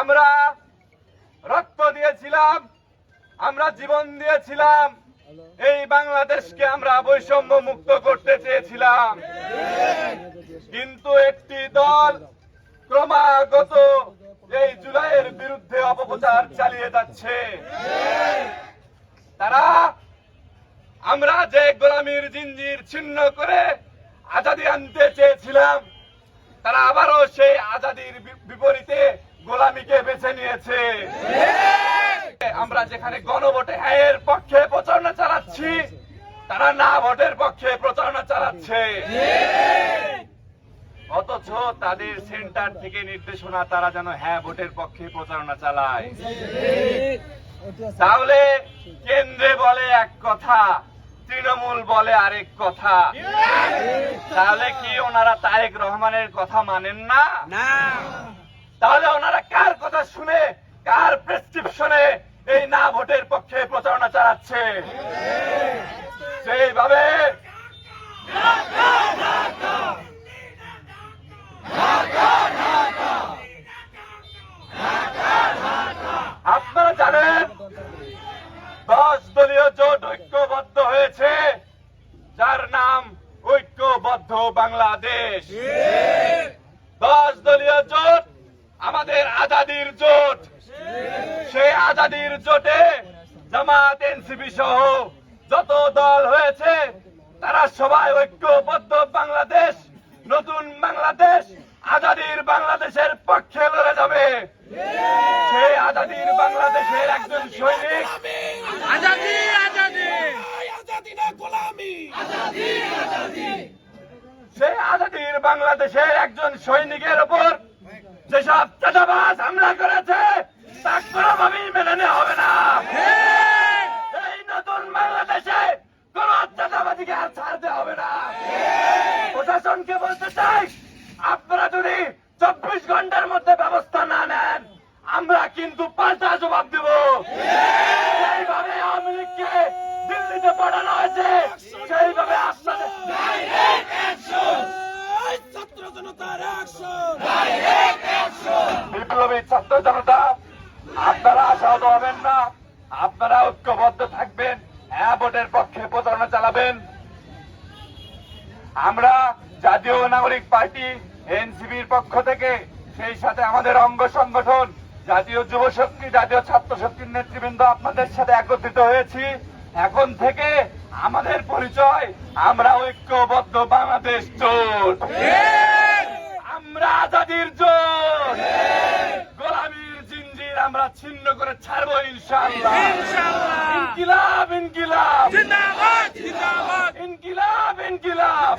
আমরা রক্ত দিয়েছিলাম, আমরা জীবন দিয়েছিলাম, এই বাংলাদেশকে আমরা বৈষম্য মুক্ত করতে চেয়েছিলাম। কিন্তু একটি দল ক্রমাগত এই জুলাইয়ের বিরুদ্ধে অপপ্রচার চালিয়ে যাচ্ছে। তারা আমরা যে গোলামীর জিঞ্জির ছিন্ন করে আজাদি আনতে চেয়েছিলাম, তারা আবারও সেই আজাদির বিপরীতে গোলামীকে বেছে নিয়েছে। আমরা যেখানে গণভোটে হ্যাঁ এর পক্ষে প্রচারণা চালাচ্ছি, তারা না ভোটের পক্ষে প্রচারণা চালাচ্ছে। অথচ তাদের সেন্টার থেকে নির্দেশনা, তারা যেন হ্যাঁ ভোটের পক্ষে প্রচারণা চালায়। তাহলে কেন্দ্রে বলে এক কথা তৃণমূল বলে আরেক কথা। তাহলে কি ওনারা তারেক রহমানের কথা মানেন না? না। তাহলে ওনারা কার কথা শুনে কার প্রেসক্রিপশনে এই না ভোটের পক্ষে প্রচারণা চালাচ্ছে? সেইভাবে আপনারা জানেন দশ দলীয় জোট ঐক্যবদ্ধ হয়েছে, যার নাম ঐক্যবদ্ধ বাংলাদেশ। দশ দলীয় জোট আমাদের আজাদির জোট। সেই আজাদির জোটে জামাত এনসিপি সহ যত দল হয়েছে, তারা সবাই ঐক্যবদ্ধ বাংলাদেশ, নতুন বাংলাদেশ, আজাদির বাংলাদেশের পক্ষে লড়ে যাবে। সেই আজাদির বাংলাদেশের একজন সৈনিক আজাদি! সেই আজাদির বাংলাদেশের একজন সৈনিকের উপর যেসব চাঁদাবাজ হামলা করেছে তা কোনোভাবেই মেনে নেওয়া হবে না। এই নতুন বাংলাদেশে কোন চাঁদাবাজিকে আর ছাড়তে হবে না। প্রশাসনকে বলতে চাই, আপনারা যদি চব্বিশ ঘণ্টার মধ্যে ব্যবস্থা না নেন, আমরা কিন্তু পাল্টা জবাব দেব। সেইভাবে আওয়ামী লীগকে দিল্লিতে পাঠানো হয়েছে সেইভাবে আপনাদের ছাত্র জনতার বিপ্লবী ছাত্র জনতা আপনারা আশাহত হবেন না। আপনারা ঐক্যবদ্ধ থাকবেন ভোটের পক্ষে প্রচারণা চালাবেন। আমরা জাতীয় নাগরিক পার্টি এনসিবির পক্ষ থেকে সেই সাথে আমাদের অঙ্গ সংগঠন জাতীয় যুব শক্তি জাতীয় ছাত্র শক্তির নেতৃবৃন্দ আপনাদের সাথে একত্রিত হয়েছি। এখন থেকে আমাদের পরিচয় আমরা ঐক্যবদ্ধ বাংলাদেশ জোট। আমরা আজাদির জোট। গোলামীর জিঞ্জির আমরা ছিন্ন করে ছাড়বো ইনশাল্লাহ। ইনকিলাব ইনকিলাব। ইনকিলাব ইনকিলাব।